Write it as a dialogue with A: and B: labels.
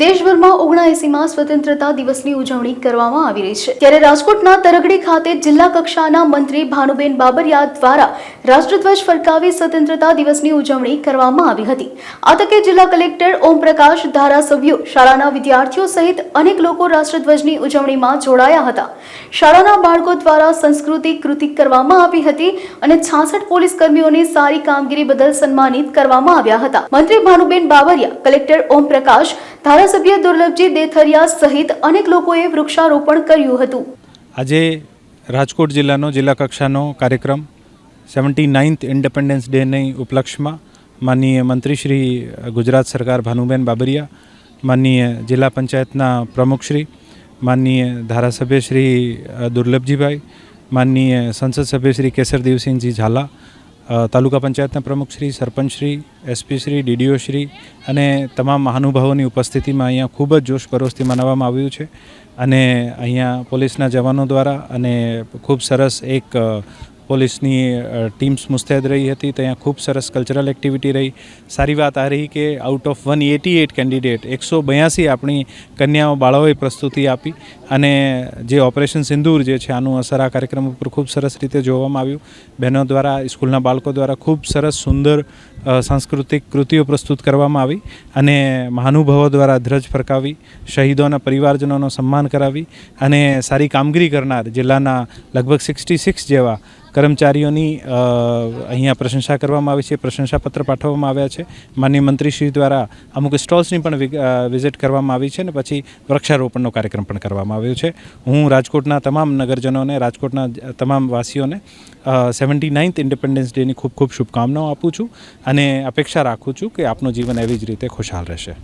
A: દેશભરમાં ઓગણએસીમાં સ્વતંત્રતા દિવસની ઉજવણી કરવામાં આવી રહી છે. ત્યારે રાજકોટના તરગડી ખાતે જિલ્લા કક્ષાના મંત્રી ભાનુબેન બાબરિયા દ્વારા રાષ્ટ્રધ્વજ ફરકાવી સ્વતંત્રતા દિવસની ઉજવણી કરવામાં આવી હતી. આ તકે જિલ્લા કલેક્ટર ઓમપ્રકાશ ધારાસભ્યો શાળાના વિદ્યાર્થીઓ સહિત અનેક લોકો રાષ્ટ્રધ્વજની ઉજવણીમાં જોડાયા હતા. શાળાના બાળકો દ્વારા સંસ્કૃતિ કૃતિ કરવામાં આવી હતી અને છાસઠ પોલીસ કર્મીઓને સારી કામગીરી બદલ સન્માનિત કરવામાં આવ્યા હતા. મંત્રી ભાનુબેન બાબરિયા, કલેક્ટર ઓમપ્રકાશ ધારાસભ્ય દુર્લભજી દેથરિયા સહિત અનેક લોકોએ વૃક્ષારોપણ કર્યું હતું.
B: આજે રાજકોટ જિલ્લાનો, જિલ્લા કક્ષાનો કાર્યક્રમ સેવન્ટી નાઇન્થ ઇન્ડિપેન્ડન્સ ડેની ઉપલક્ષમાં માનનીય મંત્રી શ્રી ગુજરાત સરકાર ભાનુબેન બાબરિયા, માનનીય જિલ્લા પંચાયતના પ્રમુખશ્રી માનનીય ધારાસભ્ય શ્રી દુર્લભજીભાઈ, માનનીય સંસદ સભ્ય શ્રી કેસર દેવસિંહજી ઝાલા તાલુકા પંચાયતના પ્રમુખશ્રી સરપંચશ્રી એસપીશ્રી ડીડીઓશ્રી અને તમામ મહાનુભાવોની ઉપસ્થિતિમાં અહીંયા ખૂબ જ જોશપરોશથી મનાવવામાં આવ્યું છે. અને અહીંયા પોલીસના જવાનો દ્વારા અને ખૂબ સરસ એક પોલીસની ટીમ્સ મુસ્તેદ રહી હતી ત્યાં ખૂબ સરસ કલ્ચરલ એક્ટિવિટી રહી. સારી વાત આ રહી કે out of one eighty eight candidate એકસો બ્યાસી આપણી કન્યાઓ બાળાઓએ પ્રસ્તુતિ આપી અને જે ઓપરેશન સિંદૂર જે છે, આનું અસર આ કાર્યક્રમ ઉપર ખૂબ સરસ રીતે જોવામાં આવ્યું. બહેનો દ્વારા, સ્કૂલના બાળકો દ્વારા ખૂબ સરસ સુંદર સાંસ્કૃતિક કૃતિઓ પ્રસ્તુત કરવામાં આવી અને મહાનુભાવો દ્વારા ધ્રજ ફરકાવી, શહીદોના પરિવારજનોનો સન્માન કરાવી અને સારી કામગીરી કરનાર જિલ્લાના લગભગ સિક્સટી સિક્સ જેવા કર્મચારીઓની અહીંયા પ્રશંસા કરવામાં આવી છે, પ્રશંસાપત્ર પાઠવવામાં આવ્યા છે. માનનીય મંત્રીશ્રી દ્વારા અમુક સ્ટોલ્સની પણ વિઝિટ કરવામાં આવી છે અને પછી વૃક્ષારોપણનો કાર્યક્રમ પણ કરવામાં આવ્યો છે. હું રાજકોટના તમામ નગરજનોને, રાજકોટના તમામ વાસીઓને સેવન્ટી નાઇન્થ ઇન્ડિપેન્ડન્સ ડેની ખૂબ ખૂબ શુભકામનાઓ આપું છું અને અપેક્ષા રાખું છું કે આપનું જીવન એવી જ રીતે ખુશહાલ રહેશે.